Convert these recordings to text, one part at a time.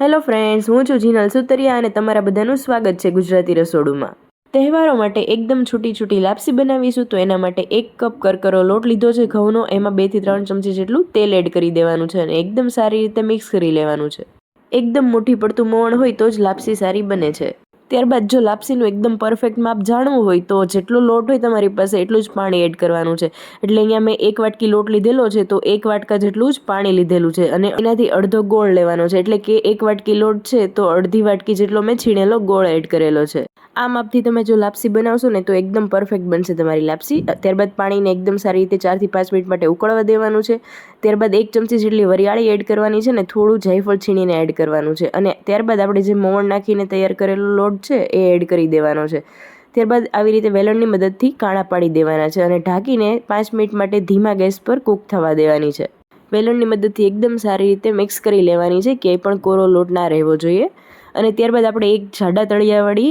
Hello friends, હું છું જીનલ સુતરિયા અને તમારા બધાનું સ્વાગત છે ગુજરાતી રસોડુમાં. તહેવારો માટે એકદમ છૂટી છૂટી લાપસી બનાવીશું, તો એના માટે એક કપ કરકરો લોટ લીધો છે, ઘઉંનો, એમાં બેથી ત્રણ ચમચી જેટલું તેલ એડ કરી દેવાનું છે અને એકદમ સારી રીતે મિક્સ કરી લેવાનું છે. એકદમ મોટી પડતું મોવણ હોય તો જ લાપસી સારી બને છે. ત્યારબાદ જો લાપસીનું એકદમ પરફેક્ટ માપ જાણવું હોય તો જેટલો લોટ હોય તમારી પાસે એટલું જ પાણી એડ કરવાનું છે. એટલે અહીંયા મેં એક વાટકી લોટ લીધેલો છે તો એક વાટકા જેટલું જ પાણી લીધેલું છે અને એનાથી અડધો ગોળ લેવાનો છે. એટલે કે એક વાટકી લોટ છે તો અડધી વાટકી જેટલો મેં છીણેલો ગોળ એડ કરેલો છે. આ માપથી તમે જો લાપસી બનાવશો ને તો એકદમ પરફેક્ટ બનશે તમારી લાપસી. ત્યારબાદ પાણીને એકદમ સારી રીતે ચારથી પાંચ મિનિટ માટે ઉકળવા દેવાનું છે. ત્યારબાદ એક ચમચી જેટલી વરિયાળી એડ કરવાની છે ને થોડું જાયફળ છીણીને એડ કરવાનું છે. અને ત્યારબાદ આપણે જે મોણ નાખીને તૈયાર કરેલો લોટ છે એ એડ કરી દેવાનો છે. ત્યારબાદ આવી રીતે વેલણની મદદથી કાણા પાડી દેવાના છે અને ઢાંકીને પાંચ મિનિટ માટે ધીમા ગેસ પર કૂક થવા દેવાની છે. વેલણની મદદથી એકદમ સારી રીતે મિક્સ કરી લેવાની છે. ક્યાંય પણ કોરો લોટ ના રહેવો જોઈએ. અને ત્યારબાદ આપણે એક જાડા તળિયાવાળી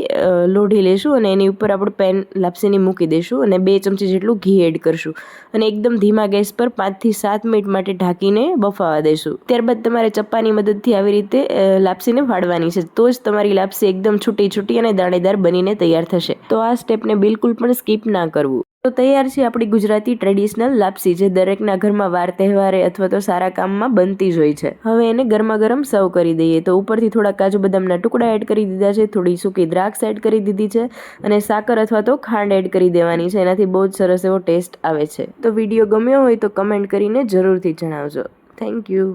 લોઢી લેશું અને એની ઉપર આપણે પેન લાપસીની મૂકી દઈશું અને બે ચમચી જેટલું ઘી એડ કરશું. અને એકદમ ધીમા ગેસ પર પાંચથી સાત મિનિટ માટે ઢાંકીને બફાવા દઈશું ત્યારબાદ તમારે ચપ્પાની મદદથી આવી રીતે લાપસીને ફાડવાની છે. તો જ તમારી લાપસી એકદમ છૂટી છૂટી અને દાણેદાર બનીને તૈયાર થશે. તો આ સ્ટેપને બિલકુલ પણ સ્કીપ ના કરવું. તો તૈયાર છે આપણી ગુજરાતી ટ્રેડિશનલ લાપસી, જે દરેકના ઘરમાં વાર તહેવારે અથવા તો સારા કામમાં બનતી જ હોય છે. હવે એને ગરમા ગરમ સર્વ કરી દઈએ. તો ઉપરથી થોડા કાજુ બદામના ટુકડા એડ કરી દીધા છે, થોડી સૂકી દ્રાક્ષ એડ કરી દીધી છે અને સાકર અથવા તો ખાંડ એડ કરી દેવાની છે. એનાથી બહુ જ સરસ એવો ટેસ્ટ આવે છે. તો વીડિયો ગમ્યો હોય તો કમેન્ટ કરીને જરૂરથી જણાવજો. Thank you